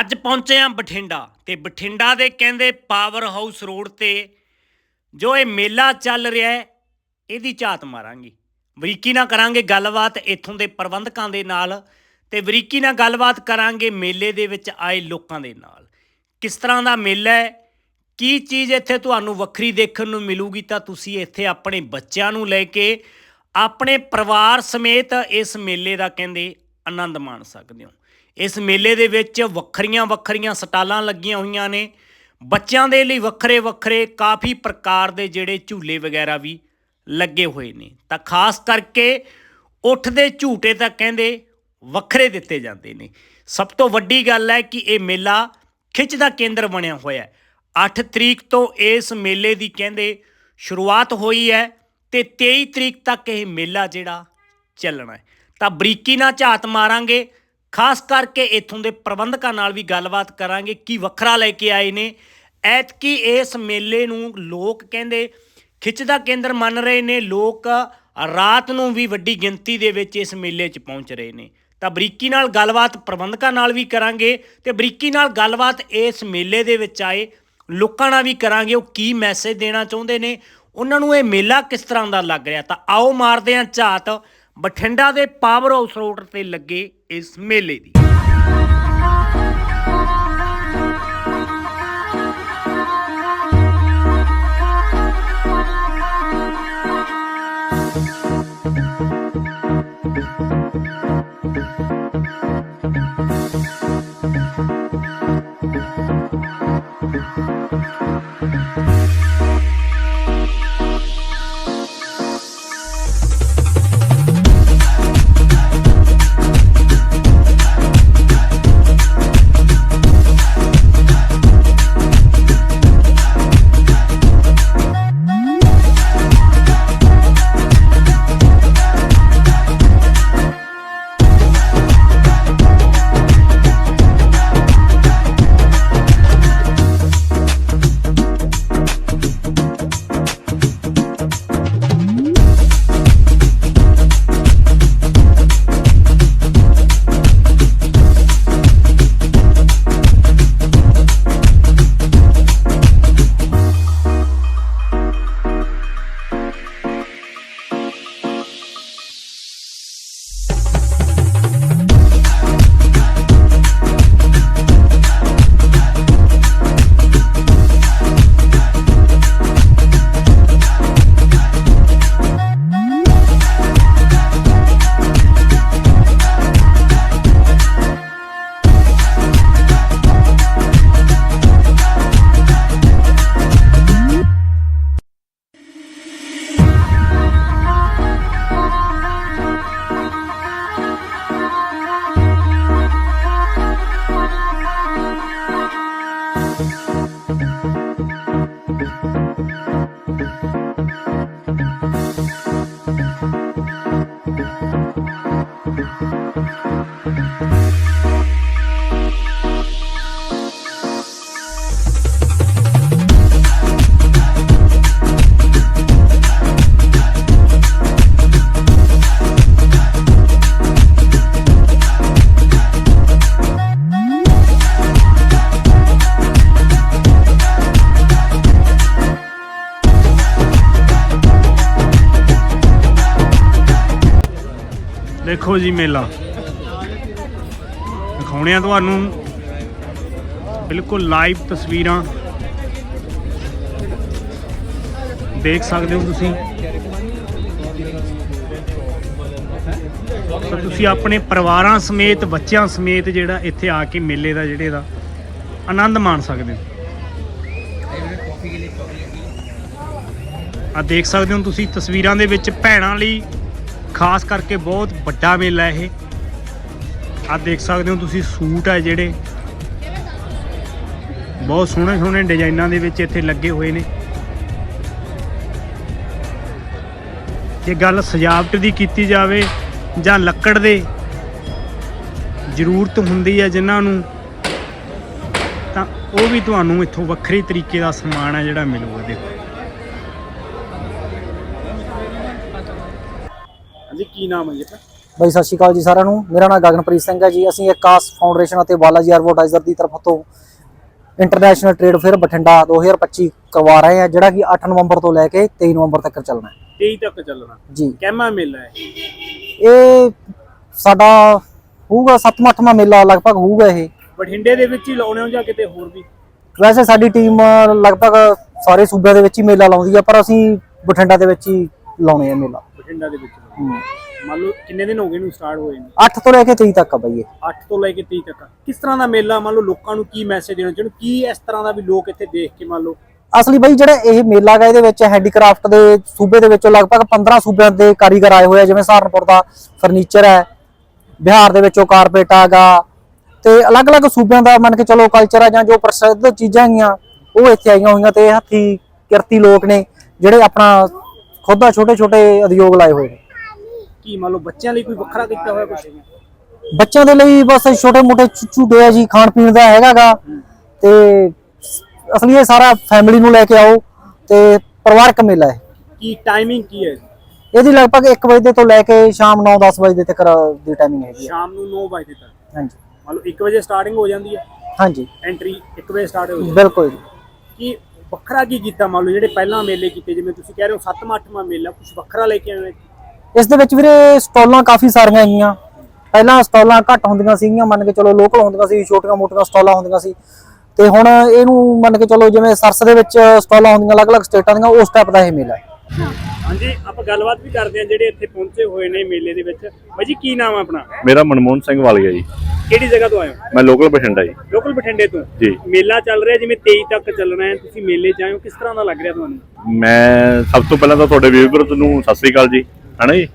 ਅੱਜ ਪਹੁੰਚੇ ਆ ਬਠਿੰਡਾ ਤੇ ਬਠਿੰਡਾ ਦੇ ਕਹਿੰਦੇ ਪਾਵਰ ਹਾਊਸ ਰੋਡ ਤੇ ਜੋ ਇਹ ਮੇਲਾ ਚੱਲ ਰਿਹਾ ਹੈ, ਇਹਦੀ ਝਾਤ ਮਾਰਾਂਗੇ। ਬਰੀਕੀ ਨਾਲ ਕਰਾਂਗੇ ਗੱਲਬਾਤ ਇੱਥੋਂ ਦੇ ਪ੍ਰਬੰਧਕਾਂ ਦੇ ਨਾਲ ਤੇ ਬਰੀਕੀ ਨਾਲ ਗੱਲਬਾਤ ਕਰਾਂਗੇ ਮੇਲੇ ਦੇ ਵਿੱਚ ਆਏ ਲੋਕਾਂ ਦੇ ਨਾਲ। ਕਿਸ ਤਰ੍ਹਾਂ ਦਾ ਮੇਲਾ ਹੈ, ਕੀ ਚੀਜ਼ ਇੱਥੇ ਤੁਹਾਨੂੰ ਵੱਖਰੀ ਦੇਖਣ ਨੂੰ ਮਿਲੂਗੀ ਤਾਂ ਤੁਸੀਂ ਇੱਥੇ ਆਪਣੇ ਬੱਚਿਆਂ ਨੂੰ ਲੈ ਕੇ ਆਪਣੇ ਪਰਿਵਾਰ ਸਮੇਤ ਇਸ ਮੇਲੇ ਦਾ ਕਹਿੰਦੇ ਆਨੰਦ ਮਾਣ ਸਕਦੇ ਹੋ। ਇਸ ਮੇਲੇ ਦੇ ਵਿੱਚ ਵੱਖਰੀਆਂ ਵੱਖਰੀਆਂ ਸਟਾਲਾਂ ਲੱਗੀਆਂ ਹੋਈਆਂ ਨੇ। ਬੱਚਿਆਂ ਦੇ ਲਈ ਵੱਖਰੇ ਵੱਖਰੇ ਕਾਫੀ ਪ੍ਰਕਾਰ ਦੇ ਜਿਹੜੇ ਝੂਲੇ ਵਗੈਰਾ ਵੀ ਲੱਗੇ ਹੋਏ ਨੇ। ਤਾਂ ਖਾਸ ਕਰਕੇ ਉੱਠਦੇ ਝੂਟੇ ਤਾਂ ਕਹਿੰਦੇ ਵੱਖਰੇ ਦਿੱਤੇ ਜਾਂਦੇ ਨੇ। ਸਭ ਤੋਂ ਵੱਡੀ ਗੱਲ ਹੈ ਕਿ ਇਹ ਮੇਲਾ ਖਿੱਚ ਦਾ ਕੇਂਦਰ ਬਣਿਆ ਹੋਇਆ ਹੈ। 8 ਤਰੀਕ ਤੋਂ ਇਸ ਮੇਲੇ ਦੀ ਕਹਿੰਦੇ ਸ਼ੁਰੂਆਤ ਹੋਈ ਹੈ ਤੇ 23 ਤਰੀਕ ਤੱਕ ਇਹ ਮੇਲਾ ਜਿਹੜਾ ਚੱਲਣਾ ਹੈ। ਤਾਂ ਬਰੀਕੀ ਨਾਲ ਝਾਤ ਮਾਰਾਂਗੇ। ਖਾਸ ਕਰਕੇ ਇਥੋਂ ਦੇ ਪ੍ਰਬੰਧਕਾਂ ਨਾਲ ਵੀ ਗੱਲਬਾਤ ਕਰਾਂਗੇ ਕੀ ਵੱਖਰਾ ਲੈ ਕੇ ਆਏ ਨੇ। ਐਤਕੀ ਇਸ ਮੇਲੇ ਨੂੰ ਲੋਕ ਕਹਿੰਦੇ ਖਿੱਚ ਦਾ ਕੇਂਦਰ ਮੰਨ ਰਹੇ ਨੇ। ਲੋਕ ਰਾਤ ਨੂੰ ਵੀ ਵੱਡੀ ਗਿਣਤੀ ਦੇ ਵਿੱਚ ਇਸ ਮੇਲੇ 'ਚ ਪਹੁੰਚ ਰਹੇ ਨੇ। ਤਾਂ ਬਰੀਕੀ ਨਾਲ ਗੱਲਬਾਤ ਪ੍ਰਬੰਧਕਾਂ ਨਾਲ ਵੀ ਕਰਾਂਗੇ ਤੇ ਬਰੀਕੀ ਨਾਲ ਗੱਲਬਾਤ ਇਸ ਮੇਲੇ ਦੇ ਵਿੱਚ ਆਏ ਲੋਕਾਂ ਨਾਲ ਵੀ ਕਰਾਂਗੇ। ਉਹ ਕੀ ਮੈਸੇਜ ਦੇਣਾ ਚਾਹੁੰਦੇ ਨੇ? ਉਹਨਾਂ ਨੂੰ ਇਹ ਮੇਲਾ ਕਿਸ ਤਰ੍ਹਾਂ ਦਾ ਲੱਗ ਰਿਹਾ? ਤਾਂ ਆਓ ਮਾਰਦੇ ਹਾਂ ਝਾਤ। ਬਠਿੰਡਾ ਦੇ ਪਾਵਰ ਹਾਊਸ ਰੋਡ ਤੇ ਲੱਗੇ ਇਸ ਮੇਲੇ ਦੇਖੋ ਜੀ ਮੇਲਾ। ਦਿਖਾਉਣੇ ਆ ਤੁਹਾਨੂੰ। ਬਿਲਕੁਲ ਲਾਈਵ ਤਸਵੀਰਾਂ। ਦੇਖ ਸਕਦੇ ਹੋ ਤੁਸੀਂ। ਤਾਂ ਤੁਸੀਂ ਆਪਣੇ ਪਰਿਵਾਰਾਂ ਸਮੇਤ, ਬੱਚਿਆਂ ਸਮੇਤ ਜਿਹੜਾ ਇੱਥੇ ਆ ਕੇ ਮੇਲੇ ਦਾ ਜਿਹੜੇ ਦਾ ਆਨੰਦ ਮਾਣ ਸਕਦੇ ਹੋ। ਆ ਦੇਖ ਸਕਦੇ ਹੋ ਤੁਸੀਂ ਤਸਵੀਰਾਂ ਦੇ ਵਿੱਚ ਭੈਣਾਂ ਲਈ ਖਾਸ ਕਰਕੇ ਬਹੁਤ ਵੱਡਾ ਮੇਲਾ ਇਹ। ਆ ਦੇਖ ਸਕਦੇ ਹੋ ਤੁਸੀਂ, ਸੂਟ ਆ ਜਿਹੜੇ। ਬਹੁਤ ਸੋਹਣੇ ਸੋਹਣੇ ਡਿਜ਼ਾਈਨਾਂ ਦੇ ਵਿੱਚ ਇੱਥੇ ਲੱਗੇ ਹੋਏ ਨੇ। ਜੇ ਗੱਲ ਸਜਾਵਟ ਦੀ ਕੀਤੀ ਜਾਵੇ ਜਾਂ ਲੱਕੜ ਦੇ, ਜ਼ਰੂਰਤ ਹੁੰਦੀ ਹੈ ਜਿਨ੍ਹਾਂ ਨੂੰ, ਤਾਂ ਉਹ ਵੀ ਤੁਹਾਨੂੰ ਇੱਥੋਂ ਵੱਖਰੇ ਤਰੀਕੇ ਦਾ ਸਮਾਨ ਹੈ ਜਿਹੜਾ ਮਿਲੂਗਾ। ਦੇਖੋ। ਹਾਂਜੀ ਕੀ ਨਾਮ ਹੈ ਜੀ ਬਾਈ ਸਤਿ ਸ਼੍ਰੀ ਅਕਾਲ ਜੀ ਸਾਰਿਆਂ ਨੂੰ। ਮੇਰਾ ਨਾਮ ਗਗਨਪ੍ਰੀਤ ਸਿੰਘ ਹੈ ਜੀ। ਅਸੀਂ ਕਾਸ ਫਾਊਂਡੇਸ਼ਨ ਅਤੇ ਬਾਲਾਜੀ ਐਡਵਰਟਾਈਜ਼ਰ ਦੀ ਤਰਫ ਤੋਂ ਇੰਟਰਨੈਸ਼ਨਲ ਟ੍ਰੇਡ ਫੇਅਰ ਬਠਿੰਡਾ 2025 ਕਰਵਾ ਰਹੇ ਹਾਂ ਜਿਹੜਾ ਕਿ 8 ਨਵੰਬਰ ਤੋਂ ਲੈ ਕੇ 23 ਨਵੰਬਰ ਤੱਕ ਚੱਲਣਾ ਹੈ। 23 ਤੱਕ ਚੱਲਣਾ। ਜੀ। ਕਹਿਮਾ ਮੇਲਾ ਹੈ? ਇਹ ਸਾਡਾ ਹੋਊਗਾ 7ਵਾਂ 8ਵਾਂ ਮੇਲਾ ਲਗਭਗ ਹੋਊਗਾ ਇਹ। ਬਠਿੰਡੇ ਦੇ ਵਿੱਚ ਹੀ ਲਾਉਣੇ ਹੋ ਜਾਂ ਕਿਤੇ ਹੋਰ ਵੀ? ਵੈਸੇ ਸਾਡੀ ਟੀਮ ਲਗਭਗ ਸਾਰੇ ਸੂਬਿਆਂ ਦੇ ਵਿੱਚ ਹੀ ਮੇਲਾ ਲਾਉਂਦੀ ਆ ਪਰ ਅਸੀਂ ਬਠਿੰਡਾ ਦੇ ਵਿੱਚ ਹੀ ਲਾਉਣੇ ਆ ਮੇਲਾ। ਬਠਿੰਡਾ ਦੇ ਵਿੱਚ। ਮੰਨ ਲਓ ਕਿੰਨੇ ਦਿਨ ਹੋ ਗਏ ਨੂੰ ਸਟਾਰਟ ਹੋਏ ਨੇ? 8 ਤੋਂ ਲੈ ਕੇ 23 ਤੱਕ ਆ ਬਾਈ ਇਹ। 8 ਤੋਂ ਲੈ ਕੇ 30 ਤੱਕ ਕਿਸ ਤਰ੍ਹਾਂ ਦਾ ਮੇਲਾ ਮੰਨ ਲਓ ਲੋਕਾਂ ਨੂੰ ਕੀ ਮੈਸੇਜ ਦੇਣਾ ਚਾਹੁੰਦੇ ਕੀ ਇਸ ਤਰ੍ਹਾਂ ਦਾ ਵੀ ਲੋਕ ਇੱਥੇ ਦੇਖ ਕੇ ਮੰਨ ਲਓ? ਅਸਲੀ ਬਈ ਜਿਹੜਾ ਇਹ ਮੇਲਾ ਗਾ ਇਹਦੇ ਵਿੱਚ ਹੈਂਡੀਕ੍ਰਾਫਟ ਦੇ ਸੂਬੇ ਦੇ ਵਿੱਚੋਂ ਲਗਭਗ 15 ਸੂਬਿਆਂ ਦੇ ਕਾਰੀਗਰ ਆਏ ਹੋਏ ਆ ਜਿਵੇਂ ਸਹਾਰਨਪੁਰ ਦਾ ਫਰਨੀਚਰ ਹੈ ਬਿਹਾਰ ਦੇ ਵਿੱਚੋਂ ਕਾਰਪੇਟ ਆਗਾ ਤੇ ਅਲੱਗ-ਅਲੱਗ ਸੂਬਿਆਂ ਦਾ ਮੰਨ ਕੇ ਚਲੋ ਕਲਚਰ ਆ ਜਾਂ ਜੋ ਪ੍ਰਸਿੱਧ ਚੀਜ਼ਾਂ ਹੈਗੀਆਂ ਉਹ ਇੱਥੇ ਆਈਆਂ ਹੋਈਆਂ ਤੇ ਹੱਥੀ ਕਿਰਤੀ ਲੋਕ ਨੇ ਜਿਹੜੇ ਆਪਣਾ ਖੁਦ ਦਾ ਛੋਟੇ-ਛੋਟੇ ਉਦਯੋਗ ਲਾਏ ਹੋਏ ਨੇ। ਕੀ ਮੰਨ ਲਓ ਬੱਚਿਆਂ ਲਈ ਕੋਈ ਵੱਖਰਾ ਕੀਤਾ ਹੋਇਆ ਕੁਝ ਬੱਚਿਆਂ ਦੇ ਲਈ ਬਸ ਛੋਟੇ-ਮੋਟੇ ਝੂਟੇ ਆ ਜੀ ਖਾਣ ਪੀਣ ਦਾ ਹੈਗਾਗਾ। ਤੇ ਅਸਲੀ ਇਹ ਸਾਰਾ ਫੈਮਿਲੀ ਨੂੰ ਲੈ ਕੇ ਆਓ ਤੇ ਪਰਿਵਾਰਕ ਮੇਲਾ ਹੈ। ਕੀ ਟਾਈਮਿੰਗ ਕੀ ਹੈ? ਇਹਦੀ ਲਗਭਗ 1 ਵਜੇ ਤੋਂ ਲੈ ਕੇ ਸ਼ਾਮ 9-10 ਵਜੇ ਤੱਕ ਦੀ ਟਾਈਮਿੰਗ ਹੈਗੀ ਹੈ। ਸ਼ਾਮ ਨੂੰ 9 ਵਜੇ ਤੱਕ? ਹਾਂਜੀ। ਮੰਨ ਲਓ 1 ਵਜੇ ਸਟਾਰਟਿੰਗ ਹੋ ਜਾਂਦੀ ਹੈ। ਹਾਂਜੀ। ਐਂਟਰੀ 1 ਵਜੇ ਸਟਾਰਟ ਹੋ ਜਾਂਦੀ ਬਿਲਕੁਲ ਜੀ। ਹੈ ਕੀ ਵੱਖਰਾ ਕੀ ਕੀਤਾ? ਮੰਨ ਲਓ ਜਿਹੜੇ ਪਹਿਲਾਂ ਮੇਲੇ ਕੀਤੇ ਜਿਵੇਂ ਤੁਸੀਂ ਕਹਿ ਰਹੇ ਹੋ 7ਵਾਂ 8ਵਾਂ ਮੇਲਾ ਕੁਝ ਵੱਖਰਾ ਲੈ ਕੇ ਆਏ ਹੋ? ਇਸ ਦੇ ਵਿੱਚ ਵੀਰੇ ਸਟਾਲਾਂ ਕਾਫੀ ਸਾਰੀਆਂ ਹੈਗੀਆਂ। ਪਹਿਲਾਂ ਸਟਾਲਾਂ ਘੱਟ ਹੁੰਦੀਆਂ ਸੀਗੀਆਂ ਮੰਨ ਕੇ ਚਲੋ ਲੋਕਲ ਹੁੰਦੀਆਂ ਸੀ ਛੋਟੀਆਂ-ਮੋਟੀਆਂ ਸਟਾਲਾਂ ਹੁੰਦੀਆਂ ਸੀ। ਤੇ ਹੁਣ ਇਹਨੂੰ ਮੰਨ ਕੇ ਚਲੋ ਜਿਵੇਂ ਸਰਸ ਦੇ ਵਿੱਚ ਸਟਾਲਾਂ ਹੁੰਦੀਆਂ ਅਲੱਗ-ਅਲੱਗ ਸਟੇਟਾਂ ਦੀਆਂ ਉਸ ਟਾਈਪ ਦਾ ਇਹ ਮੇਲਾ ਹੈ। ਹਾਂਜੀ ਆਪਾਂ ਗੱਲਬਾਤ ਵੀ ਕਰਦੇ ਹਾਂ ਜਿਹੜੇ ਇੱਥੇ ਪਹੁੰਚੇ ਹੋਏ ਨੇ ਮੇਲੇ ਦੇ ਵਿੱਚ। ਬਾਈ ਜੀ ਕੀ ਨਾਮ ਹੈ ਆਪਣਾ? ਮੇਰਾ ਮਨਮੋਹਨ ਸਿੰਘ ਵਾਲੀਆ ਜੀ। ਕਿਹੜੀ ਜਗ੍ਹਾ ਤੋਂ ਆਏ ਹੋ? ਮੈਂ ਲੋਕਲ ਬਠਿੰਡਾ ਜੀ। ਲੋਕਲ ਬਠਿੰਡੇ ਤੋਂ? ਜੀ। ਮੇਲਾ ਚੱਲ ਰਿਹਾ ਜਿਵੇਂ 23 ਤੱਕ ਚੱਲਣਾ ਹੈ ਤੁਸੀਂ ਮੇਲੇ 'ਚ ਆਏ ਹੋ ਕਿਸ ਤਰ੍ਹਾਂ ਦਾ ਲੱਗ ਰਿਹਾ ਤੁਹਾਨੂੰ? ਮੈਂ ਸਭ ਤੋਂ ਪਹਿਲਾਂ ਤਾਂ ਤੁਹਾਡੇ ਵੀਵਰਸ ਨੂੰ ਸਤਿ ਸ੍ਰੀ ਅਕਾਲ ਜੀ ਹਨਾ ਜੀ?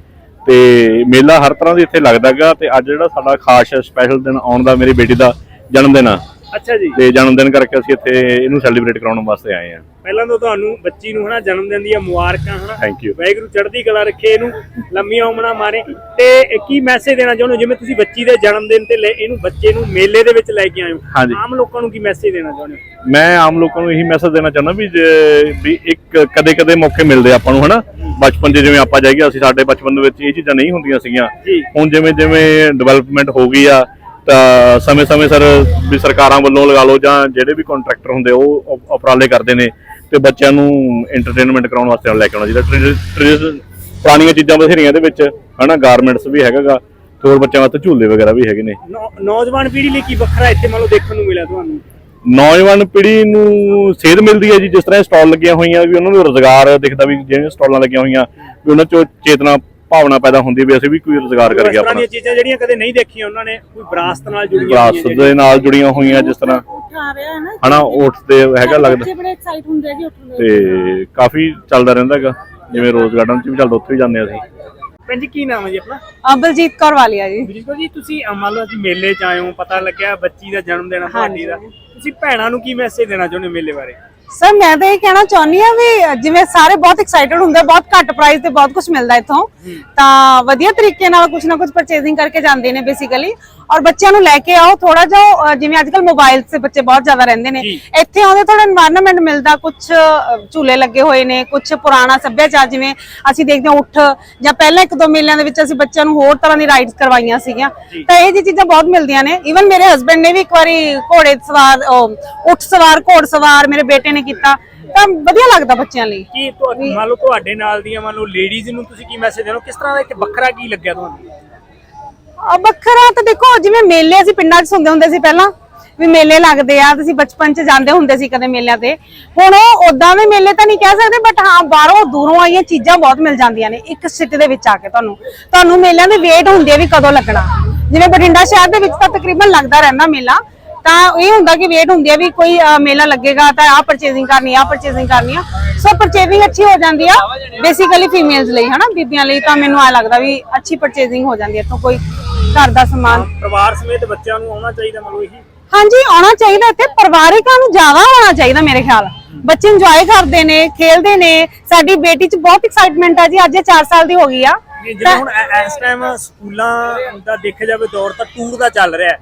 ਤੇ ਮੇਲਾ ਹਰ ਤਰ੍ਹਾਂ ਦੇ ਇੱਥੇ ਲੱਗਦਾਗਾ ਤੇ ਅੱਜ ਜਿਹੜਾ ਸਾਡਾ ਖਾਸ ਸਪੈਸ਼ਲ ਦਿਨ ਆਉਣ ਦਾ ਮੇਰੀ ਬੇਟੀ ਦਾ ਜਨਮ ਦਿਨ ਆ। ਅੱਛਾ ਜੀ। ਤੇ ਜਨਮ ਦਿਨ ਕਰਕੇ ਅਸੀਂ ਇੱਥੇ ਇਹਨੂੰ ਸੈਲੀਬ੍ਰੇਟ ਕਰਾਉਣ ਵਾਸਤੇ ਆਏ ਆ ਪਹਿਲਾਂ ਤਾਂ ਤੁਹਾਨੂੰ ਬੱਚੀ ਨੂੰ ਹਨਾ ਜਨਮ ਦਿਨ ਦੀਆਂ ਮੁਬਾਰਕਾਂ ਹਨਾ। ਥੈਂਕ ਯੂ ਵਾਹਿਗੁਰੂ ਚੜ੍ਹਦੀ ਕਲਾ ਰੱਖੇ ਇਹਨੂੰ ਲੰਮੀਆਂ ਉਮਰਾਂ ਮਾਰੇ। ਤੇ ਕੀ ਮੈਸੇਜ ਦੇਣਾ ਚਾਹੁੰਦੇ ਹੋ? ਜਿਵੇਂ ਤੁਸੀਂ ਬੱਚੀ ਦੇ ਜਨਮ ਦਿਨ ਤੇ ਲੈ ਇਹਨੂੰ ਬੱਚੇ ਨੂੰ ਮੇਲੇ ਦੇ ਵਿੱਚ ਲੈ ਕੇ ਆਏ ਹੋ। ਆਮ ਲੋਕਾਂ ਨੂੰ ਕੀ ਮੈਸੇਜ ਦੇਣਾ ਚਾਹੁੰਦੇ ਹੋ? ਮੈਂ ਆਮ ਲੋਕਾਂ ਨੂੰ ਇਹੀ ਮੈਸੇਜ ਦੇਣਾ ਚਾਹੁੰਦਾ ਵੀ ਜੇ- ਵੀ ਇੱਕ ਕਦੇ-ਕਦੇ ਮੌਕੇ ਮਿਲਦੇ ਆਪਾਂ ਨੂੰ ਹਨਾ। ਬਚਪਨ 'ਚ ਜਿਵੇਂ ਆਪਾਂ ਜਾਈਏ ਅਸੀਂ ਸਾਡੇ ਬਚਪਨ ਦੇ ਵਿੱਚ ਇਹ ਚੀਜ਼ਾਂ ਨਹੀਂ ਹੁੰਦੀਆਂ ਸੀਗੀਆਂ। ਜੀ। ਹੁਣ ਜਿਵੇਂ ਜਿਵੇਂ ਡਿਵੈਲਪਮੈਂਟ ਹੋ ਗਈ ਆ ਤਾਂ ਸਮੇਂ-ਸਮੇਂ ਸਰ ਵੀ ਸਰਕਾਰਾਂ ਵੱਲੋਂ ਲਗਾ ਲਓ ਜਾਂ ਜਿਹੜੇ ਵੀ ਕੰਟਰੈਕਟਰ ਹੁੰਦੇ ਉਹ ਉਪ- ਉਪਰਾਲੇ ਕਰਦੇ ਨੇ ਤੇ ਬੱਚਿਆਂ ਨੂੰ ਐਂਟਰਟੇਨਮੈਂਟ ਕਰਾਉਣ ਵਾਸਤੇ ਲੈ ਕੇ ਆਉਣਾ ਚਾਹੀਦਾ। ਟ੍ਰੈਡਿ- ਟ੍ਰੈਡਿ- ਪੁਰਾਣੀਆਂ ਚੀਜ਼ਾਂ ਬਥੇਰੀਆਂ ਇਹਦੇ ਵਿੱਚ ਹਨਾ ਗਾਰਮੈਂਟਸ ਵੀ ਹੈਗਾਗਾ ਤੇ ਹੋਰ ਬੱਚਿਆਂ ਵਾਸਤੇ ਝੂਲੇ ਵਗੈਰਾ ਵੀ ਹੈਗੇ ਨੇ। ਨੌ- ਨੌਜਵਾਨ ਪੀੜ੍ਹੀ ਲਈ ਕੀ ਵੱਖਰਾ ਇੱਥੇ ਮੰਨ ਲਓ ਦੇਖਣ ਨੂੰ ਮਿਲਿਆ ਤੁਹਾਨੂੰ? ਨੌਜਵਾਨ ਪੀੜ੍ਹੀ ਨੂੰ ਸੇਧ ਮਿਲਦੀ ਹੈ ਜੀ ਜਿਸ ਤਰ੍ਹਾਂ ਸਟਾਲ ਲੱਗੀਆਂ ਹੋਈਆਂ ਵੀ ਉਹਨਾਂ ਨੂੰ ਰੋਜ਼ਗਾਰ ਦਿਖਦਾ ਵੀ ਜਿਹੜੀਆਂ ਸਟਾਲਾਂ ਲੱਗੀਆਂ ਹੋਈਆਂ ਵੀ ਉਹਨਾਂ ਚੋਂ ਚੇਤਨਾ ਭਾਵਨਾ ਪੈਦਾ ਹੁੰਦੀ ਵੀ ਅਸੀਂ ਵੀ ਕੋਈ ਰੋਜ਼ਗਾਰ ਇਸ ਕਰੀਏ ਤਰ੍ਹਾਂ ਆਪਣਾ। ਦੀਆਂ ਚੀਜ਼ਾਂ ਜਿਹੜੀਆਂ ਕਦੇ ਨਹੀਂ ਦੇਖੀਆਂ ਉਹਨਾਂ ਨੇ ਕੋਈ ਵਿਰਾਸਤ ਨਾਲ ਜੁੜੀਆਂ ਹੋਈਆਂ ਵਿਰਾਸਤ ਦੇ ਨਾਲ ਜੁੜੀਆਂ ਹੋਈਆਂ ਜਿਸ ਤਰ੍ਹਾਂ ਉਠਾ ਰਿਹਾ ਹੈ ਨਾ ਹਨਾ ਓਟਸ ਤੇ ਹੈਗਾ ਲੱਗਦਾ। ਬੱਚੇ ਬੜੇ ਐਕਸਾਈਟ ਹੁੰਦੇ ਆ ਜੀ ਉੱਠਣ ਦੇ ਤੇ ਕਾਫੀ ਚੱਲਦਾ ਰਹਿੰਦਾ ਹੈਗਾ ਜਿਵੇਂ ਰੋਜ਼ ਗਾਰਡਨ ਚ ਵੀ ਚੱਲਦਾ ਉੱਥੇ ਵੀ ਜਾਂਦੇ ਹਾਂ ਅਸੀਂ। ਭੈਣ ਜੀ ਕੀ ਨਾਮ ਹੈ ਜੀ ਆਪਣਾ? ਅਬਲਜੀਤ ਕੌਰ ਵਾਲੀਆ ਜੀ। ਬਿਲਕੁਲ ਜੀ ਤੁਸੀਂ ਅਹ ਮੰਨ ਲਓ ਅਸੀਂ ਮੇਲੇ 'ਚ ਆਏ ਹੋ ਪਤਾ ਲੱਗਿਆ ਬੱਚੀ ਦਾ ਜਨਮ ਦਿਨ ਆ ਤੁਹਾਡੀ ਦਾ। ਤੁਸੀਂ ਭੈਣਾਂ ਨੂੰ ਕੀ ਮੈਸੇਜ ਦੇਣਾ ਚਾਹੁੰਦੇ ਹੋ ਮੇਲੇ ਬਾਰੇ? ਸਰ ਮੈਂ ਤਾਂ ਇਹ ਕਹਿਣਾ ਚਾਹੁੰਦੀ ਆ ਵੀ ਜਿਵੇਂ ਸਾਰੇ ਬਹੁਤ ਐਕਸਾਈਟਡ ਹੁੰਦੇ ਬਹੁਤ ਘੱਟ ਪ੍ਰਾਈਸ ਤੇ ਬਹੁਤ ਕੁਝ ਮਿਲਦਾ ਇੱਥੋਂ। ਤਾਂ ਵਧੀਆ ਤਰੀਕੇ ਨਾਲ ਕੁਝ ਨਾ ਕੁਝ ਪਰਚੇਜ਼ਿੰਗ ਕਰਕੇ ਜਾਂਦੇ ਨੇ ਬੇਸਿਕਲੀ ਔਰ ਬੱਚਿਆਂ ਨੂੰ ਲੈ ਕੇ ਆਓ ਥੋੜਾ ਜਿਹਾ ਜਿਵੇਂ ਅੱਜਕੱਲ ਮੋਬਾਈਲ ਤੇ ਬੱਚੇ ਬਹੁਤ ਜ਼ਿਆਦਾ ਰਹਿੰਦੇ ਨੇ। ਇੱਥੇ ਆਉਂਦੇ ਥੋੜਾ এনवायरमेंट ਮਿਲਦਾ ਕੁਝ ਝੂਲੇ ਲੱਗੇ ਹੋਏ ਨੇ ਕੁਝ ਪੁਰਾਣਾ ਸੱਭਿਆਚਾਰ ਜਿਵੇਂ ਅਸੀਂ ਦੇਖਦੇ ਹਾਂ ਉੱਠ ਜਾਂ ਪਹਿਲਾਂ ਇੱਕ ਦੋ ਮੇਲਿਆਂ ਦੇ ਵਿੱਚ ਅਸੀਂ ਬੱਚਿਆਂ ਨੂੰ ਹੋਰ ਤਰ੍ਹਾਂ ਦੀ ਰਾਈਡਸ ਕਰਵਾਈਆਂ ਸੀਗੀਆਂ। ਤਾਂ ਇਹ ਜੀ ਚੀਜ਼ਾਂ ਬਹੁਤ ਮਿਲਦੀਆਂ ਨੇ। ਈਵਨ ਮੇਰੇ ਹਸਬੰਡ ਨੇ ਵੀ ਇੱਕ ਵਾਰੀ ਘੋੜੇ ਸਵਾਰ ਉੱਠ ਸਵਾਰ ਘੋੜ ਸਵਾਰ ਮੇਰੇ ਬੇਟੇ ਨੇ ਕੀਤਾ ਤਾਂ ਵਧੀਆ ਲੱਗਦਾ ਬੱਚਿਆਂ ਲਈ। ਕੀ ਤੁਹਾਡੀ ਮੰਨ ਲਓ ਤੁਹਾਡੇ ਨਾਲ ਦੀਆਂ ਮੰਨ ਲਓ ਲੇਡੀਜ਼ ਨੂੰ ਤੁਸੀਂ ਕੀ ਮੈਸੇਜ ਦੇਣਾ? ਕਿਸ ਤਰ੍ਹਾਂ ਦਾ ਇੱਥੇ ਵੱਖਰਾ ਕੀ ਲੱਗਿਆ ਤੁਹਾਨੂੰ? ਆ ਵੱਖਰਾ ਤਾਂ ਦੇਖੋ ਜਿਵੇਂ ਮੇਲੇ ਅਸੀਂ ਪਿੰਡਾਂ 'ਚ ਸੁਣਦੇ ਹੁੰਦੇ ਸੀ ਪਹਿਲਾਂ ਵੀ ਮੇਲੇ ਲੱਗਦੇ ਆ ਤੁਸੀਂ ਬਚਪਨ 'ਚ ਜਾਂਦੇ ਹੁੰਦੇ ਸੀ ਕਦੇ ਮੇਲਿਆਂ ਤੇ। ਹੁਣ ਉਹ ਉਦਾਂ ਦੇ ਮੇਲੇ ਤਾਂ ਨਹੀਂ ਕਹਿ ਸਕਦੇ ਬਟ ਹਾਂ ਬਾਹਰੋਂ ਦੂਰੋਂ ਆਈਆਂ ਚੀਜ਼ਾਂ ਬਹੁਤ ਮਿਲ ਜਾਂਦੀਆਂ ਨੇ ਇੱਕ ਸਿਟੀ ਦੇ ਵਿੱਚ ਆ ਕੇ ਤੁਹਾਨੂੰ। ਤੁਹਾਨੂੰ ਮੇਲਿਆਂ ਦੇ ਵੇਟ ਹੁੰਦੇ ਆ ਵੀ ਕਦੋਂ ਲੱਗਣਾ। ਜਿਵੇਂ ਬਠਿੰਡਾ ਸ਼ਹਿਰ ਦੇ ਵਿੱਚ ਤਾਂ ਤਕਰੀਬਨ ਲੱਗਦਾ ਰਹਿੰਦਾ ਮੇਲਾ ਤਾਂ ਇਹ ਹੁੰਦਾ ਕਿ ਵੇਟ ਹੁੰਦੀ ਆ ਵੀ ਕੋਈ ਮੇਲਾ ਲੱਗੇਗਾ ਤਾਂ ਆਹ ਪਰਚੇਸਿੰਗ ਕਰਨੀ ਆ ਪਰਚੇਸਿੰਗ ਕਰਨੀ ਆ। ਸੋ ਪਰਚੇਸਿੰਗ ਅੱਛੀ ਹੋ ਜਾਂਦੀ ਆ। ਬੇਸਿਕਲੀ ਫੀਮੇਲਸ ਲਈ ਹਨਾ? ਬੀਬੀਆਂ ਲਈ ਤਾਂ ਮੈਨੂੰ ਆ ਲੱਗਦਾ ਵੀ ਅੱਛੀ ਪਰਚੇਸਿੰਗ ਹੋ ਜਾਂਦੀ ਹੈ ਇੱਥੋਂ ਕੋਈ ਘਰ ਦਾ ਸਮਾਨ। ਪਰਿਵਾਰ ਸਮੇਤ ਬੱਚਿਆਂ ਨੂੰ ਆਉਣਾ ਚਾਹੀਦਾ ਮੰਨ ਲਓ ਇਹੀ? ਹਾਂਜੀ ਆਉਣਾ ਚਾਹੀਦਾ ਇੱਥੇ। ਪਰਿਵਾਰਿਕਾਂ ਨੂੰ ਜ਼ਿਆਦਾ ਆਉਣਾ ਚਾਹੀਦਾ ਮੇਰੇ ਖਿਆਲ। ਬੱਚੇ ਇੰਜੋਏ ਕਰਦੇ ਨੇ ਖੇਲਦੇ ਨੇ। ਸਾਡੀ ਬੇਟੀ 'ਚ ਬਹੁਤ ਐਕਸਾਈਟਮੈਂਟ ਆ ਜੀ। ਅੱਜ ਇਹ 4 ਸਾਲ ਦੀ ਹੋ ਗਈ ਆ। ਜਿਵੇਂ ਹੁਣ ਇਸ ਟਾਈਮ ਸਕੂਲਾਂ ਦਾ ਦੇਖਿਆ ਜਾਵੇ ਦੌਰ ਤਾਂ ਟੂਰ ਦਾ ਚੱਲ ਰਿਹਾ ਹੈ।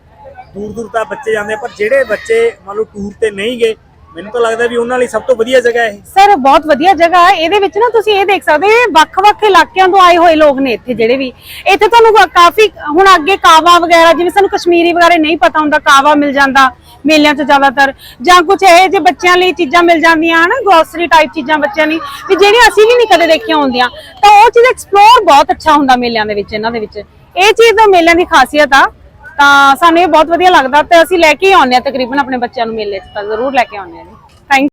ਦੂਰ ਦੂਰ ਤੱਕ ਬੱਚੇ ਜਾਂਦੇ ਆ, ਪਰ ਜਿਹੜੇ ਬੱਚੇ ਮੰਨ ਲਓ ਟੂਰ ਤੇ ਨਹੀਂ ਗਏ ਮੈਨੂੰ ਤਾਂ ਲੱਗਦਾ ਵੀ ਉਹਨਾਂ ਲਈ ਸਭ ਤੋਂ ਵਧੀਆ ਜਗ੍ਹਾ ਇਹ। ਸਰ ਬਹੁਤ ਵਧੀਆ ਜਗ੍ਹਾ ਹੈ। ਇਹਦੇ ਵਿੱਚ ਨਾ ਤੁਸੀਂ ਇਹ ਦੇਖ ਸਕਦੇ ਹੋ ਵੱਖ-ਵੱਖ ਇਲਾਕਿਆਂ ਤੋਂ ਆਏ ਹੋਏ ਲੋਕ ਨੇ ਇੱਥੇ ਜਿਹੜੇ ਵੀ। ਇੱਥੇ ਤੁਹਾਨੂੰ ਕਾਫੀ ਹੁਣ ਅੱਗੇ ਕਾਵਾ ਵਗੈਰਾ ਜਿਵੇਂ ਸਾਨੂੰ ਕਸ਼ਮੀਰੀ ਵਗੈਰਾ ਨਹੀਂ ਪਤਾ ਹੁੰਦਾ ਕਾਵਾ ਮਿਲ ਜਾਂਦਾ ਮੇਲਿਆਂ 'ਚ ਜ਼ਿਆਦਾਤਰ। ਜਾਂ ਕੁਝ ਇਹ ਜੇ ਬੱਚਿਆਂ ਲਈ ਚੀਜ਼ਾਂ ਮਿਲ ਜਾਂਦੀਆਂ ਹਨ ਗਰੋਸਰੀ ਟਾਈਪ ਚੀਜ਼ਾਂ ਬੱਚਿਆਂ ਲਈ ਵੀ ਜਿਹੜੀਆਂ ਅਸੀਂ ਵੀ ਨਹੀਂ ਕਦੇ ਦੇਖੀਆਂ ਹੁੰਦੀਆਂ। ਤਾਂ ਉਹ ਚੀਜ਼ ਐਕਸਪਲੋਰ ਬਹੁਤ ਅੱਛਾ ਹੁੰਦਾ ਮੇਲਿਆਂ ਦੇ ਵਿੱਚ ਇਹਨਾਂ ਦੇ ਵਿੱਚ। ਇਹ ਚੀਜ਼ ਤਾਂ ਮੇਲਿਆਂ ਦੀ ਖਾਸੀਅਤ ਆ। ਤਾਂ ਸਾਨੂੰ ਇਹ ਬਹੁਤ ਵਧੀਆ ਲੱਗਦਾ ਤੇ ਅਸੀਂ ਲੈ ਕੇ ਹੀ ਆਉਂਦੇ ਆ ਤਕਰੀਬਨ ਆਪਣੇ ਬੱਚਿਆਂ ਨੂੰ ਮੇਲੇ 'ਚ ਤਾਂ ਜ਼ਰੂਰ ਲੈ ਕੇ ਆਉਂਦੇ ਆ ਜੀ।